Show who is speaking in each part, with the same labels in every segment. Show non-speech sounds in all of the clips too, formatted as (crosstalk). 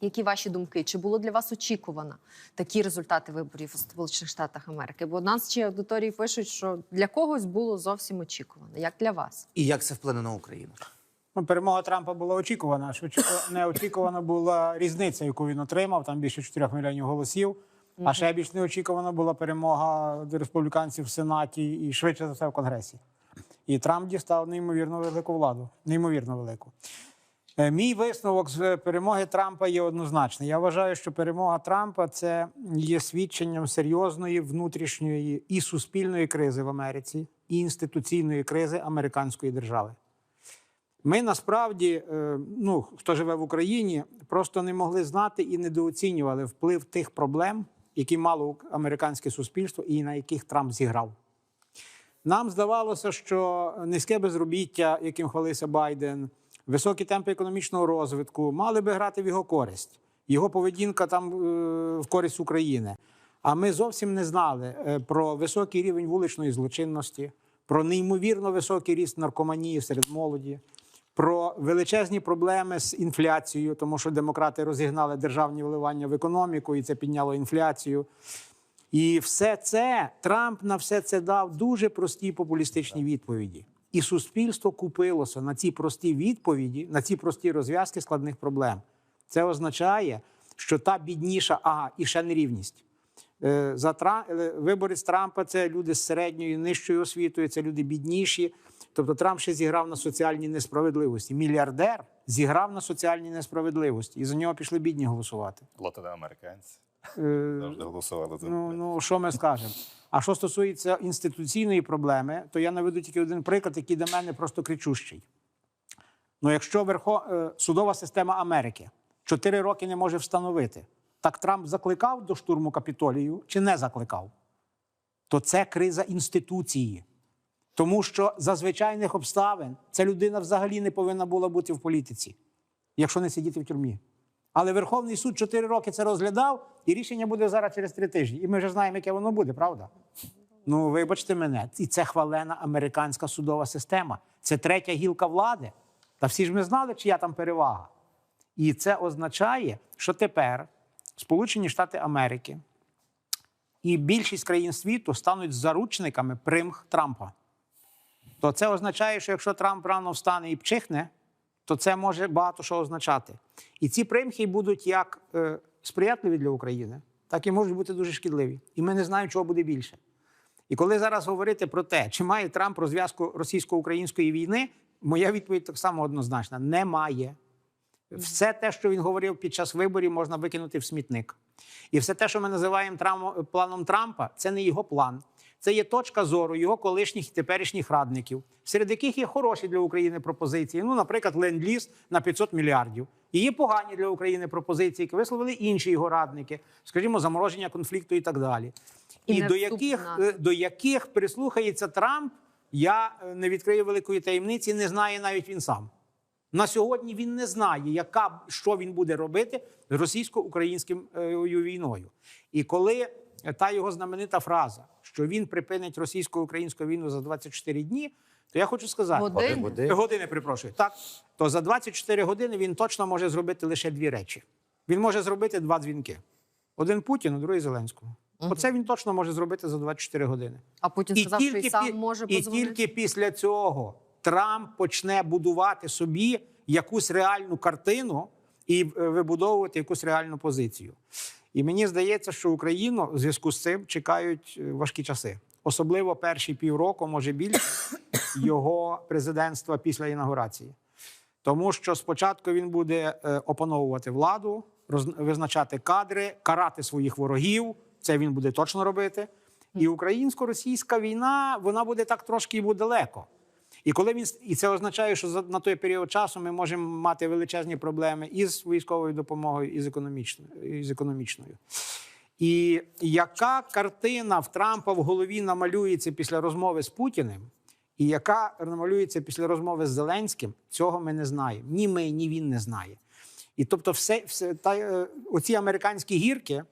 Speaker 1: Які ваші думки? Чи було для вас очікувано такі результати виборів у Сполучених Штатах Америки? Бо нас ще аудиторії пишуть, що для когось було зовсім очікувано. Як для вас?
Speaker 2: І як це вплине на Україну?
Speaker 3: Ну, перемога Трампа була очікувана. Швидше (coughs) неочікувана була різниця, яку він отримав. Там більше 4 мільйонів голосів. А ще більш неочікувана була перемога республіканців в Сенаті і швидше за все в Конгресі. І Трамп дістав неймовірно велику владу. Неймовірно велику. Е, Мій висновок з перемоги Трампа є однозначний. Я вважаю, що перемога Трампа це є свідченням серйозної внутрішньої і суспільної кризи в Америці, і інституційної кризи американської держави. Ми насправді, е, ну хто живе в Україні, просто не могли знати і недооцінювали вплив тих проблем, які мало американське суспільство, і на яких Трамп зіграв. Нам здавалося, що низьке безробіття, яким хвалився Байден, високі темпи економічного розвитку мали би грати в його користь. Його поведінка там е, в користь України. А ми зовсім не знали е, про високий рівень вуличної злочинності, про неймовірно високий ріст наркоманії серед молоді, про величезні проблеми з інфляцією, тому що демократи розігнали державні вливання в економіку, і це підняло інфляцію. І все це Трамп на все це дав дуже прості популістичні відповіді. І суспільство купилося на ці прості відповіді, на ці прості розв'язки складних проблем. Це означає, що та бідніша, ага, і ще нерівність. Е, За Тра... е, виборець Трампа це люди з середньою і нижчою освітою, це люди бідніші. Тобто Трамп ще зіграв на соціальній несправедливості. Мільярдер зіграв на соціальній несправедливості, і за нього пішли бідні голосувати.
Speaker 4: Латиноамериканці
Speaker 3: Е,
Speaker 4: завжди голосували за
Speaker 3: Ну, ну що ми скажемо? А що стосується інституційної проблеми, то я наведу тільки один приклад, який для мене просто кричущий. Ну, якщо верхо... е, судова система Америки чотири роки не може встановити, так Трамп закликав до штурму капітолію чи не закликав, то це криза інституції. Тому що за звичайних обставин ця людина взагалі не повинна була бути в політиці, якщо не сидіти в тюрмі. Але Верховний суд 4 роки це розглядав, і рішення буде зараз через 3 тижні. І ми вже знаємо, яке воно буде, правда? Ну, вибачте мене, і це хвалена американська судова система. Це третя гілка влади. Та всі ж ми знали, чия там перевага. І це означає, що тепер Сполучені Штати Америки і більшість країн світу стануть заручниками примх Трампа. То це означає, що якщо Трамп рано встане і пчихне, то це може багато що означати. І ці примхи будуть як е, сприятливі для України, так і можуть бути дуже шкідливі. І ми не знаємо, чого буде більше. І коли зараз говорити про те, чи має Трамп розв'язку російсько-української війни, моя відповідь так само однозначна: немає. Все те, що він говорив під час виборів, можна викинути в смітник. І все те, що ми називаємо планом Трампа, це не його план. Це є точка зору його колишніх і теперішніх радників, серед яких є хороші для України пропозиції. Ну, наприклад, ленд-ліз на 500 мільярдів. І є погані для України пропозиції, які висловили інші його радники, скажімо, замороження конфлікту і так далі.
Speaker 1: І
Speaker 3: І, до яких, е, до яких прислухається Трамп, я е, не відкрию великої таємниці, не знає навіть він сам. На сьогодні він не знає, яка що він буде робити з російсько-українською війною. І коли е, та його знаменита фраза, що він припинить російсько-українську війну за 24 дні, то я хочу сказати,
Speaker 1: Годин?
Speaker 2: Годин.
Speaker 3: години перепрошую, так то за 24 години він точно може зробити лише дві речі. Він може зробити два дзвінки: один Путіну, другий Зеленському. Оце він точно може зробити за 24 години.
Speaker 1: А Путін сказав, що і сам
Speaker 3: пі-
Speaker 1: може
Speaker 3: і тільки після цього Трамп почне будувати собі якусь реальну картину і вибудовувати якусь реальну позицію. І мені здається, що Україну в зв'язку з цим чекають е, важкі часи, особливо перші півроку, може більше (coughs) його президентства після інаугурації. Тому що спочатку він буде е, опановувати владу, визначати кадри, карати своїх ворогів. Це він буде точно робити. І українсько-російська війна вона буде так трошки йому далеко. І коли він і це означає, що на той період часу ми можемо мати величезні проблеми і з військовою допомогою, і з економічною. І з економічною. І яка картина в Трампа в голові намалюється після розмови з Путіним, і яка намалюється після розмови з Зеленським, цього ми не знаємо. Ні ми, ні він не знає. І тобто, все, все та, е, оці американські гірки,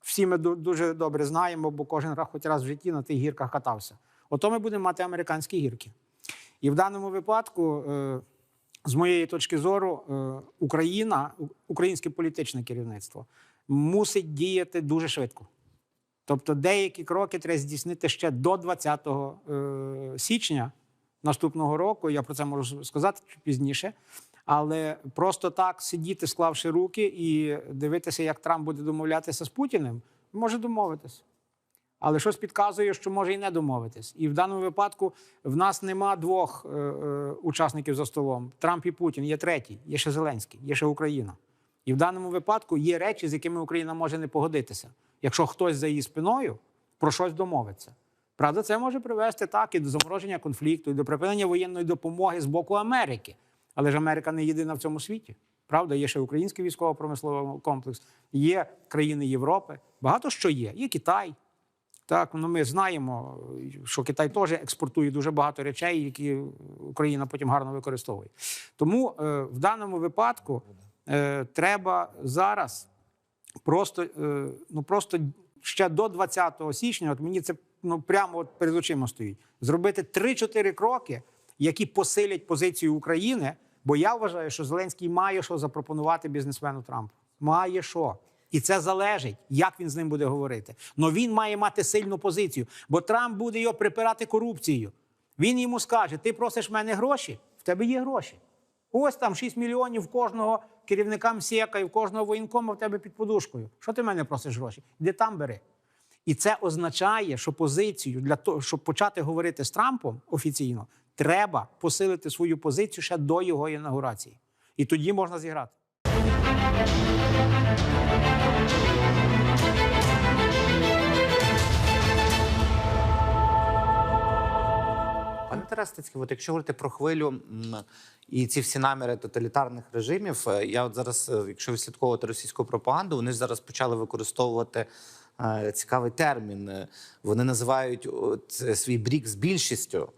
Speaker 3: всі ми дуже добре знаємо, бо кожен раз хоч раз в житті на тих гірках катався. Ото ми будемо мати американські гірки. І в даному випадку е, з моєї точки зору, е, Україна, українське політичне керівництво мусить діяти дуже швидко. Тобто деякі кроки треба здійснити ще до 20 е, січня наступного року. Я про це можу сказати пізніше. Але просто так сидіти, склавши руки, і дивитися, як Трамп буде домовлятися з Путіним, може домовитися. Але щось підказує, що може і не домовитись. І в даному випадку в нас нема двох е, е, учасників за столом: Трамп і Путін. Є третій, є ще Зеленський, є ще Україна. І в даному випадку є речі, з якими Україна може не погодитися. Якщо хтось за її спиною про щось домовиться. Правда, це може привести так і до замороження конфлікту, і до припинення воєнної допомоги з боку Америки. Але ж Америка не єдина в цьому світі. Правда, є ще український військово-промисловий комплекс, є країни Європи. Багато що є. Є Китай. Так, ну ми знаємо, що Китай теж експортує дуже багато речей, які Україна потім гарно використовує. Тому е, в даному випадку е, треба зараз просто, е, ну просто ще до 20 січня, от мені це ну прямо от перед очима стоїть, зробити 3-4 кроки, які посилять позицію України. Бо я вважаю, що Зеленський має що запропонувати бізнесмену Трампу. Має що. І це залежить, як він з ним буде говорити. Но він має мати сильну позицію, бо Трамп буде його припирати корупцією. Він йому скаже: ти просиш в мене гроші, в тебе є гроші. Ось там 6 мільйонів кожного керівника МСЕКа і в кожного воєнкома в тебе під подушкою. Що ти в мене просиш гроші? Де там бери. І це означає, що позицію для того, щоб почати говорити з Трампом офіційно, треба посилити свою позицію ще до його інаугурації. І тоді можна зіграти.
Speaker 2: Пане Терестицький, от якщо говорити про хвилю і ці всі наміри тоталітарних режимів, е, я от зараз, е, якщо відслідковувати російську пропаганду, вони зараз почали використовувати е, цікавий термін. Вони називають от, свій брік з більшістю.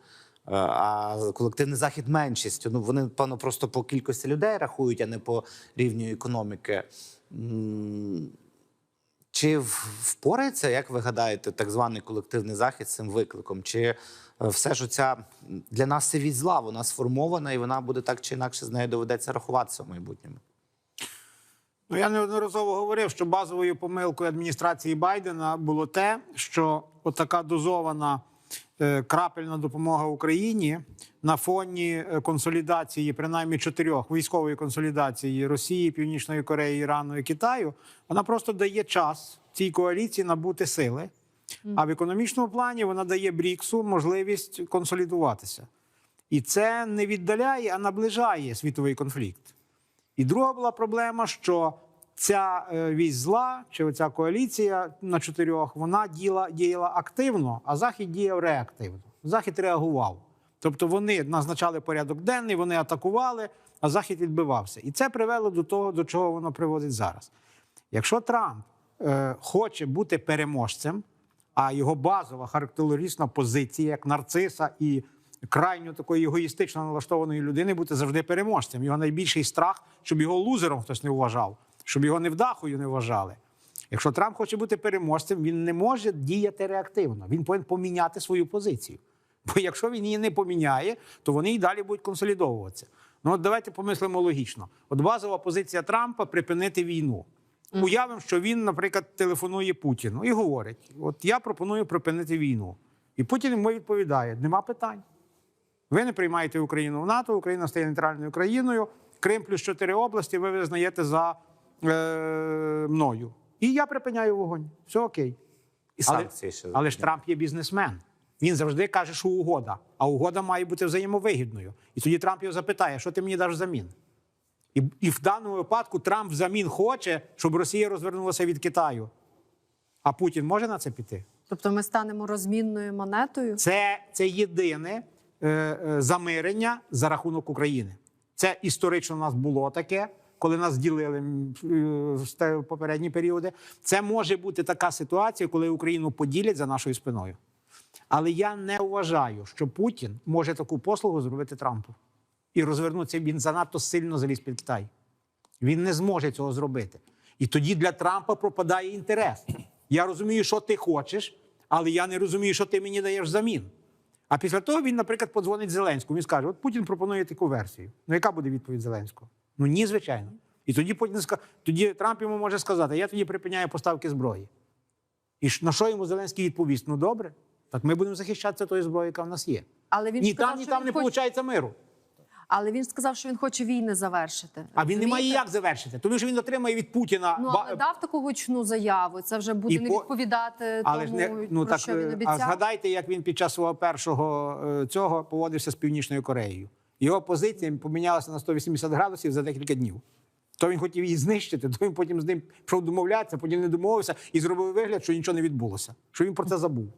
Speaker 2: А колективний захід меншістю. Ну вони певно просто по кількості людей рахують, а не по рівню економіки. Чи впорається, як ви гадаєте, так званий колективний захід з цим викликом? Чи е, все ж оця для нас від зла, вона сформована і вона буде так чи інакше з нею доведеться рахуватися в майбутньому?
Speaker 3: Ну, я неодноразово говорив, що базовою помилкою адміністрації Байдена було те, що отака дозована крапельна допомога Україні на фоні е, консолідації, принаймні чотирьох військової консолідації Росії, Північної Кореї, Ірану і Китаю, вона просто дає час цій коаліції набути сили. А в економічному плані вона дає Бріксу можливість консолідуватися. І це не віддаляє, а наближає світовий конфлікт. І друга була проблема, що ця е, вісь зла чи оця коаліція на чотирьох вона діла, діяла активно, а Захід діяв реактивно. Захід реагував. Тобто вони назначали порядок денний, вони атакували, а Захід відбивався. І це привело до того, до чого воно приводить зараз. Якщо Трамп е, хоче бути переможцем, а його базова характеристична позиція як нарциса і крайньо такої егоїстично налаштованої людини бути завжди переможцем. Його найбільший страх, щоб його лузером хтось не вважав, щоб його невдахою не вважали. Якщо Трамп хоче бути переможцем, він не може діяти реактивно. Він повинен поміняти свою позицію. Бо якщо він її не поміняє, то вони і далі будуть консолідовуватися. Ну от давайте помислимо логічно. От базова позиція Трампа припинити війну. Уявимо, що він, наприклад, телефонує Путіну і говорить: От я пропоную припинити війну. І Путін йому відповідає: нема питань. Ви не приймаєте Україну в НАТО, Україна стає нейтральною країною. Крим плюс чотири області ви визнаєте за е, мною. І я припиняю вогонь. Все окей.
Speaker 2: І
Speaker 3: Але,
Speaker 2: санкції ще
Speaker 3: але ж Трамп є бізнесмен. Він завжди каже, що угода, а угода має бути взаємовигідною. І тоді Трамп його запитає, що ти мені даш взамін? І, і в даному випадку Трамп взамін хоче, щоб Росія розвернулася від Китаю. А Путін може на це піти?
Speaker 1: Тобто ми станемо розмінною монетою.
Speaker 3: Це, це єдине е, е, замирення за рахунок України. Це історично у нас було таке, коли нас ділили е, в попередні періоди. Це може бути така ситуація, коли Україну поділять за нашою спиною. Але я не вважаю, що Путін може таку послугу зробити Трампу. І розвернутися він занадто сильно заліз під Китай. Він не зможе цього зробити. І тоді для Трампа пропадає інтерес. Я розумію, що ти хочеш, але я не розумію, що ти мені даєш взамін. А після того він, наприклад, подзвонить Зеленському. Він скаже: От Путін пропонує таку версію. Ну, яка буде відповідь Зеленського? Ну ні, звичайно. І тоді Путін тоді Трамп йому може сказати: я тоді припиняю поставки зброї. І на що йому Зеленський відповість? Ну добре, так ми будемо захищатися тої зброї, яка в нас є.
Speaker 1: Але він
Speaker 3: ні
Speaker 1: сказав,
Speaker 3: там, ні там не виходить миру. Але
Speaker 1: він сказав, що він хоче війни завершити.
Speaker 3: А він не має як завершити, тому що він отримає від Путіна.
Speaker 1: Ну, але дав таку гучну заяву. Це вже буде
Speaker 3: І
Speaker 1: не відповідати
Speaker 3: Але ж
Speaker 1: тому,
Speaker 3: не ну
Speaker 1: про
Speaker 3: так.
Speaker 1: що він
Speaker 3: е, А згадайте, як він під час свого першого е, цього поводився з Північною Кореєю. Його позиція помінялася на 180 градусів за декілька днів. То він хотів її знищити, то він потім з ним пішов домовлятися, потім не домовився і зробив вигляд, що нічого не відбулося, що він про це забув.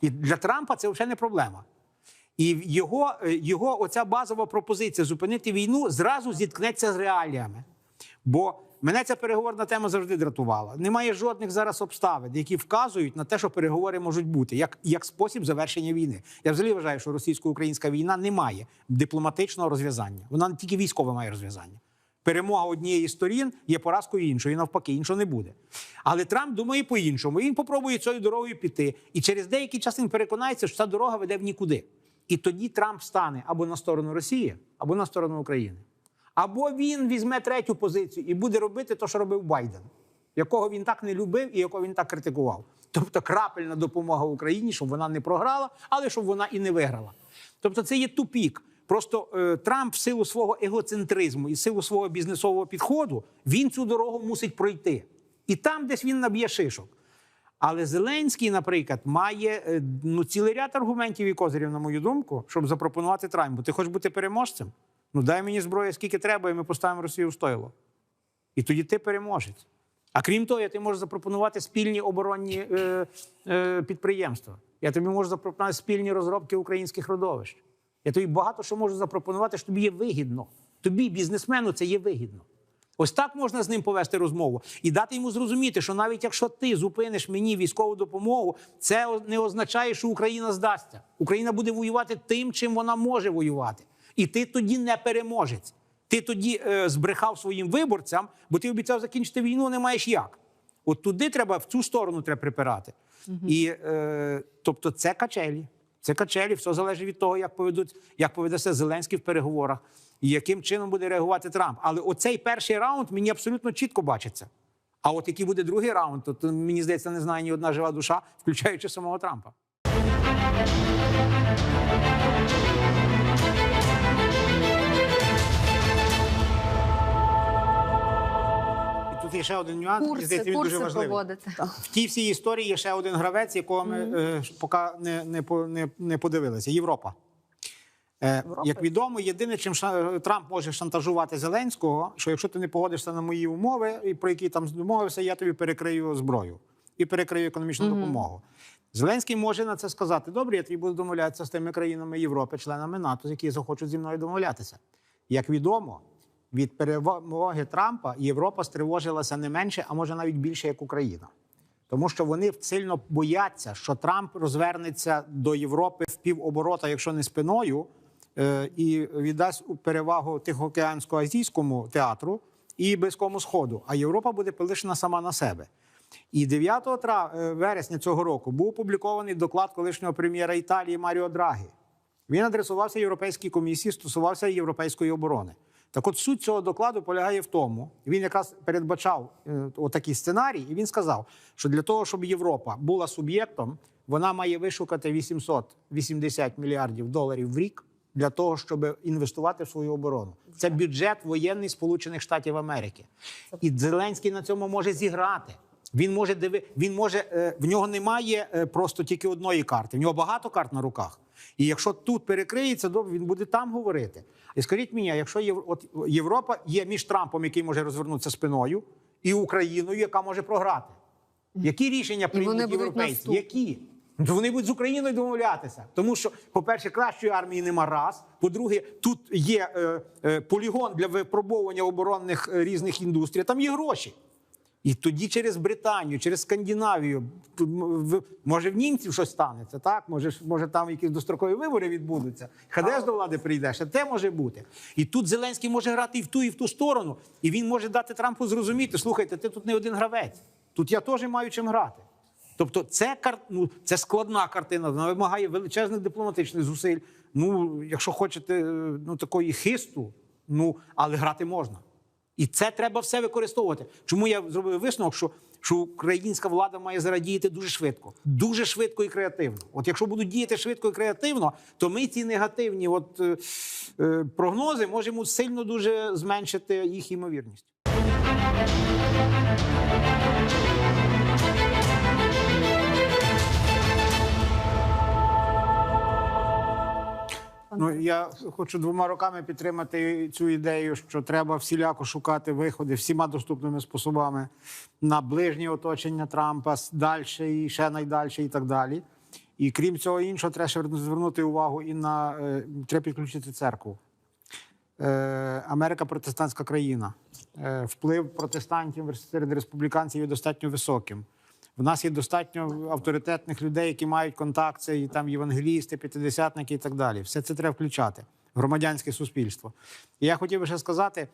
Speaker 3: І для Трампа це вже не проблема. І його, е, його оця базова пропозиція зупинити війну зразу зіткнеться з реаліями. Бо мене ця переговорна тема завжди дратувала. Немає жодних зараз обставин, які вказують на те, що переговори можуть бути як, як спосіб завершення війни. Я взагалі вважаю, що російсько-українська війна не має дипломатичного розв'язання. Вона тільки військове має розв'язання. Перемога однієї сторін є поразкою іншої, навпаки, іншого не буде. Але Трамп думає по-іншому. Він попробує цією дорогою піти. І через деякий час він переконається, що ця дорога веде в нікуди. І тоді Трамп стане або на сторону Росії, або на сторону України. Або він візьме третю позицію і буде робити те, що робив Байден, якого він так не любив і якого він так критикував. Тобто крапельна допомога Україні, щоб вона не програла, але щоб вона і не виграла. Тобто, це є тупік. Просто е, Трамп в силу свого егоцентризму і в силу свого бізнесового підходу він цю дорогу мусить пройти. І там десь він наб'є шишок. Але Зеленський, наприклад, має е, ну, цілий ряд аргументів і козирів, на мою думку, щоб запропонувати Трампу. Ти хочеш бути переможцем? Ну дай мені зброї, скільки треба, і ми поставимо Росію в стойло. І тоді ти переможець. А крім того, я тобі можу запропонувати спільні оборонні е, е, підприємства. Я тобі можу запропонувати спільні розробки українських родовищ. Я тобі багато що можу запропонувати, що тобі є вигідно. Тобі, бізнесмену, це є вигідно. Ось так можна з ним повести розмову і дати йому зрозуміти, що навіть якщо ти зупиниш мені військову допомогу, це не означає, що Україна здасться. Україна буде воювати тим, чим вона може воювати. І ти тоді не переможець. Ти тоді е, збрехав своїм виборцям, бо ти обіцяв закінчити війну, не маєш як. От туди треба, в цю сторону треба припирати. І е, тобто, це качелі. Це качелі, все залежить від того, як поведуть, як поведе себе Зеленський в переговорах і яким чином буде реагувати Трамп. Але оцей перший раунд мені абсолютно чітко бачиться. А от який буде другий раунд, то, то мені здається, не знає ні одна жива душа, включаючи самого Трампа. Тут є ще один нюанс, мені здається,
Speaker 1: Курси,
Speaker 3: дуже важливий.
Speaker 1: проводити.
Speaker 3: В тій всій історії є ще один гравець, якого ми е, поки не, не, не, не подивилися. Європа. Е, як відомо, єдине, чим ша- Трамп може шантажувати Зеленського, що якщо ти не погодишся на мої умови, і про які там домовився, я тобі перекрию зброю і перекрию економічну допомогу. Зеленський може на це сказати: добре, я тобі буду домовлятися з тими країнами Європи, членами НАТО, які захочуть зі мною домовлятися. Як відомо, від перемоги Трампа Європа стривожилася не менше, а може навіть більше, як Україна. Тому що вони сильно бояться, що Трамп розвернеться до Європи в півоборота, якщо не спиною, е, і віддасть перевагу Тихоокеансько-азійському театру і Близькому Сходу. А Європа буде полишена сама на себе. І 9 тра- е, вересня цього року був опублікований доклад колишнього прем'єра Італії Маріо Драгі. Він адресувався Європейській комісії, стосувався європейської оборони. Так от суть цього докладу полягає в тому, він якраз передбачав е, отакий сценарій, і він сказав, що для того, щоб Європа була суб'єктом, вона має вишукати 880 мільярдів доларів в рік для того, щоб інвестувати в свою оборону. Це бюджет воєнний Сполучених Штатів Америки. І Зеленський на цьому може зіграти. Він може диви, він може е, в нього немає е, просто тільки одної карти. В нього багато карт на руках. І якщо тут перекриється, добре, він буде там говорити. І скажіть мені, якщо Єв... от Європа є між Трампом, який може розвернутися спиною, і Україною, яка може програти. Які рішення приймуть європейці? Які? Ну, Вони будуть з Україною домовлятися. Тому що, по-перше, кращої армії нема раз. По-друге, тут є е, е, полігон для випробовування оборонних е, різних індустрій. Там є гроші. І тоді через Британію, через Скандинавію, може в німців щось станеться, так? Може, може там якісь дострокові вибори відбудуться. Хадеш до влади прийде, ще те може бути. І тут Зеленський може грати і в ту, і в ту сторону. І він може дати Трампу зрозуміти: слухайте, ти тут не один гравець. Тут я теж маю чим грати. Тобто, це ну, це складна картина, вона вимагає величезних дипломатичних зусиль. Ну, якщо хочете, е, ну такої хисту, ну але грати можна. І це треба все використовувати. Чому я зробив висновок, що, що українська влада має зараз діяти дуже швидко, дуже швидко і креативно. От якщо будуть діяти швидко і креативно, то ми ці негативні от, е, е, прогнози можемо сильно дуже зменшити їх ймовірність. Ну я хочу двома руками підтримати цю ідею, що треба всіляко шукати виходи всіма доступними способами на ближнє оточення Трампа, далі і ще найдальше, і так далі. І крім цього іншого, треба ще звернути увагу і на е, треба підключити церкву. Е, Америка протестантська країна. Е, вплив протестантів серед республіканців є достатньо високим. В нас є достатньо авторитетних людей, які мають контакт, це і там євангелісти, п'ятидесятники і так далі. Все це треба включати. Громадянське суспільство. І я хотів би ще сказати: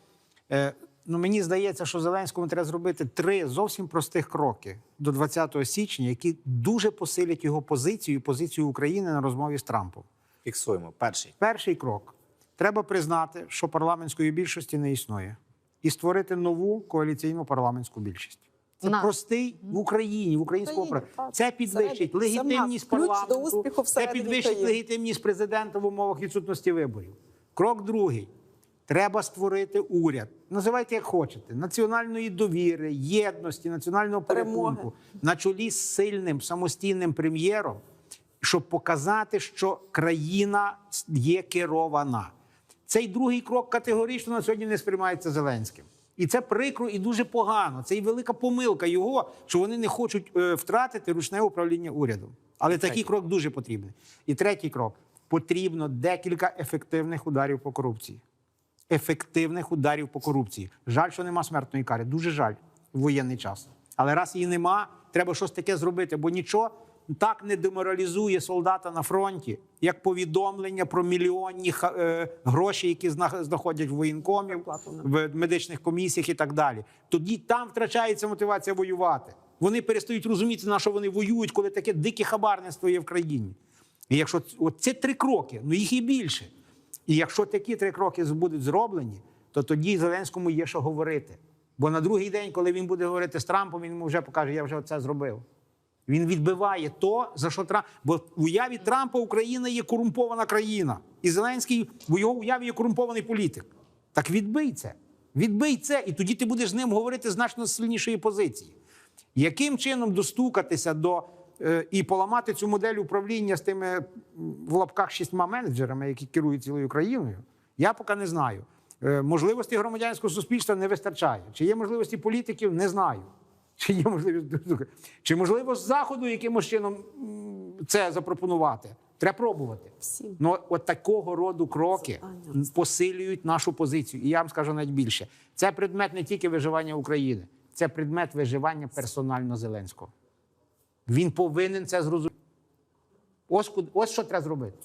Speaker 3: е, ну мені здається, що Зеленському треба зробити три зовсім простих кроки до 20 січня, які дуже посилять його позицію і позицію України на розмові з Трампом.
Speaker 4: Фіксуємо. Перший.
Speaker 3: Перший крок треба признати, що парламентської більшості не існує, і створити нову коаліційну парламентську більшість. Це
Speaker 1: На.
Speaker 3: простий в Україні, в українському
Speaker 5: Україні.
Speaker 3: Це підвищить
Speaker 5: Всередині.
Speaker 3: Легітимність парламенту, це підвищить
Speaker 5: країни.
Speaker 3: легітимність президента в умовах відсутності виборів. Крок другий. Треба створити уряд. Називайте як хочете: національної довіри, єдності, національного порятунку на чолі з сильним самостійним прем'єром, щоб показати, що країна є керована. Цей другий крок категорично на сьогодні не сприймається Зеленським. І це прикро і дуже погано. Це і велика помилка його, що вони не хочуть е, втратити ручне управління урядом. Але такий крок дуже потрібний. І третій крок: потрібно декілька ефективних ударів по корупції. Ефективних ударів по корупції. Жаль, що нема смертної кари. Дуже жаль в воєнний час. Але раз її нема, треба щось таке зробити, бо нічого так не деморалізує солдата на фронті, як повідомлення про мільйонні е, гроші, які зна- знаходять в
Speaker 5: Зарплату,
Speaker 3: в медичних комісіях і так далі. Тоді там втрачається мотивація воювати. Вони перестають розуміти, на що вони воюють, коли таке дике хабарництво є в країні. І якщо от ці три кроки, ну їх і більше. І якщо такі три кроки будуть зроблені, то тоді Зеленському є що говорити. Бо на другий день, коли він буде говорити з Трампом, він йому вже покаже, я вже це зробив. Він відбиває то, за що Трамп. Бо в уяві Трампа Україна є корумпована країна. І Зеленський в його уяві є корумпований політик. Так відбий це. Відбий це, і тоді ти будеш з ним говорити значно сильнішої позиції. Яким чином достукатися до е, і поламати цю модель управління з тими в лапках шістьма менеджерами, які керують цілою країною, я поки не знаю. Е, можливості громадянського суспільства не вистачає. Чи є можливості політиків, не знаю. Чи є можливість чи можливо з заходу якимось чином це запропонувати? Треба пробувати.
Speaker 5: Всім.
Speaker 3: Ну от такого роду кроки посилюють нашу позицію. І я вам скажу навіть більше: це предмет не тільки виживання України, це предмет виживання персонально Зеленського. Він повинен це зрозуміти. Ось, ось що треба зробити.